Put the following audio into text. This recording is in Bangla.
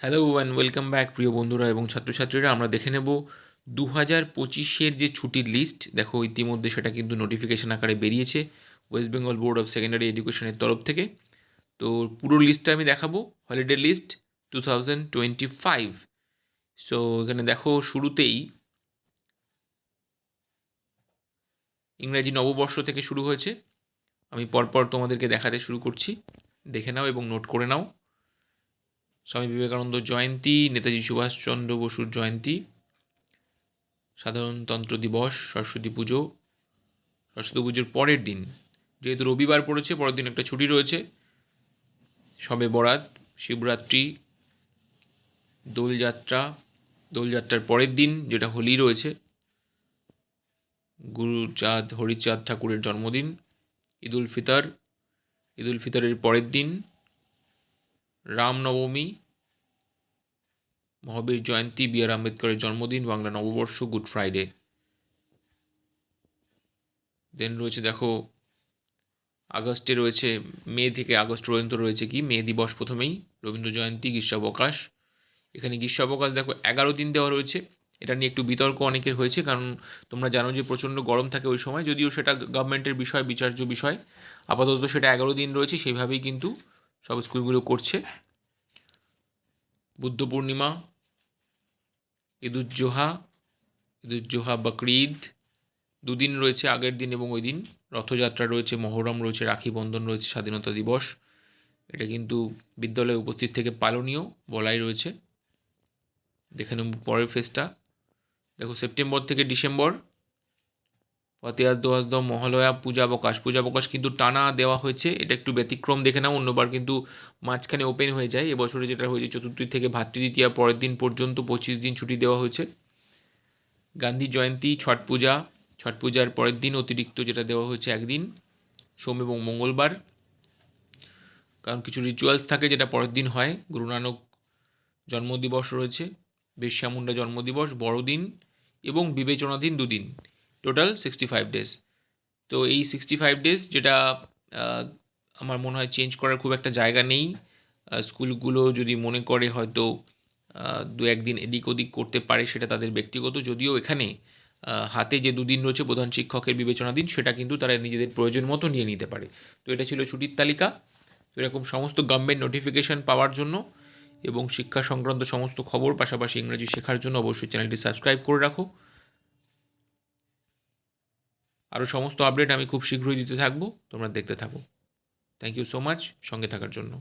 হ্যালো অ্যান্ড ওয়েলকাম ব্যাক প্রিয় বন্ধুরা এবং ছাত্রছাত্রীরা। আমরা দেখে নেব দু হাজার পঁচিশের যে ছুটির লিস্ট দেখো, ইতিমধ্যে সেটা কিন্তু নোটিফিকেশন আকারে বেরিয়েছে West Bengal board of secondary এডুকেশনের তরফ থেকে। তো পুরো লিস্টটা আমি দেখাবো holiday list two thousand twenty five so এখানে দেখো, শুরুতেই ইংরাজি নববর্ষ থেকে শুরু হয়েছে। আমি পরপর তোমাদেরকে দেখাতে শুরু করছি। দেখে নাও এবং নোট করে নাও। স্বামী বিবেকানন্দ জয়ন্তী, নেতাজি সুভাষচন্দ্র বসুর জয়ন্তী সাধারণতন্ত্র দিবস, সরস্বতী পুজো, সরস্বতী পুজোর পরের দিন, যেহেতু রবিবার পড়েছে, পরের দিন একটা ছুটি রয়েছে, সবে বরাত, শিবরাত্রি, দোলযাত্রা, দোলযাত্রার পরের দিন, যেটা হোলি রয়েছে, গুরুচাঁদ, হরিচাঁদ ঠাকুরের জন্মদিন, ঈদুল ফিতর, ঈদুল ফিতরের পরের দিন রামনবমী, মহাবীর জয়ন্তী, বি আর আম্বেদকরের জন্মদিন, বাংলা নববর্ষ, গুড ফ্রাইডে। দেন রয়েছে, দেখো, আগস্টে রয়েছে, মে থেকে আগস্ট পর্যন্ত রয়েছে কি? মে দিবস প্রথমেই, রবীন্দ্র জয়ন্তী গ্রীষ্মাবকাশ এখানে গ্রীষ্মাবকাশ দেখো, এগারো দিন দেওয়া রয়েছে। এটা নিয়ে একটু বিতর্ক অনেকের হয়েছে, কারণ তোমরা জানো যে প্রচণ্ড গরম থাকে ওই সময়, যদিও সেটা গভর্নমেন্টের বিষয়, বিচার্য বিষয়। আপাতত সেটা এগারো দিন রয়েছে সেইভাবেই কিন্তু সব স্কুলগুলো করছে। বুদ্ধ পূর্ণিমা ঈদুজ্জোহা ঈদুজ্জোহা বকরিদ দুদিন রয়েছে আগের দিন এবং ওই দিন। রথযাত্রা রয়েছে, মহরম রয়েছে, রাখি বন্ধন রয়েছে, স্বাধীনতা দিবস। এটা কিন্তু বিদ্যালয়ে উপস্থিত থেকে পালনীয় বলাই রয়েছে। দেখে নেব পরের ফেসটা দেখো, সেপ্টেম্বর থেকে ডিসেম্বর ফতেহাজ দোহাজদম মহালয়া পূজাবকাশ পূজাবকাশ কিন্তু টানা দেওয়া হয়েছে। এটা একটু ব্যতিক্রম দেখে নাও, অন্যবার কিন্তু মাঝখানে ওপেন হয়ে যায়। এবছরে যেটা হয়েছে, চতুর্থী থেকে ভাতৃদ্বিতীয়া পরের দিন পর্যন্ত পঁচিশ দিন ছুটি দেওয়া হয়েছে। গান্ধী জয়ন্তী, ছট পূজা। ছট পূজার পরের দিন অতিরিক্ত যেটা দেওয়া হয়েছে একদিন, সোম এবং মঙ্গলবার। কারণ কিছু রিচুয়ালস থাকে যেটা পরের দিন হয়। গুরু নানক জন্মদিবস রয়েছে বেশ্যা মুন্ডা জন্মদিবস, বড়দিন এবং বিবেচনাধীন দুদিন। টোটাল সিক্সটি ফাইভ ডেজ তো এই সিক্সটি ফাইভ ডেজ যেটা আমার মনে হয় চেঞ্জ করার খুব একটা জায়গা নেই। স্কুলগুলো যদি মনে করে হয়তো দু একদিন এদিক ওদিক করতে পারে সেটা তাদের ব্যক্তিগত। যদিও এখানে হাতে যে দুদিন রয়েছে প্রধান শিক্ষকের বিবেচনাধীন, সেটা কিন্তু তারা নিজেদের প্রয়োজন মতো নিয়ে নিতে পারে। তো এটা ছিল ছুটির তালিকা। তো এরকম সমস্ত গভর্নমেন্ট নোটিফিকেশন পাওয়ার জন্য এবং শিক্ষা সংক্রান্ত সমস্ত খবর পাশাপাশি ইংরেজি শেখার জন্য অবশ্যই চ্যানেলটি সাবস্ক্রাইব করে রাখো। আরও সমস্ত আপডেট আমি খুব শীঘ্রই দিতে থাকব। তোমরা দেখতে থাকো। থ্যাংক ইউ সো মাচ সঙ্গে থাকার জন্য।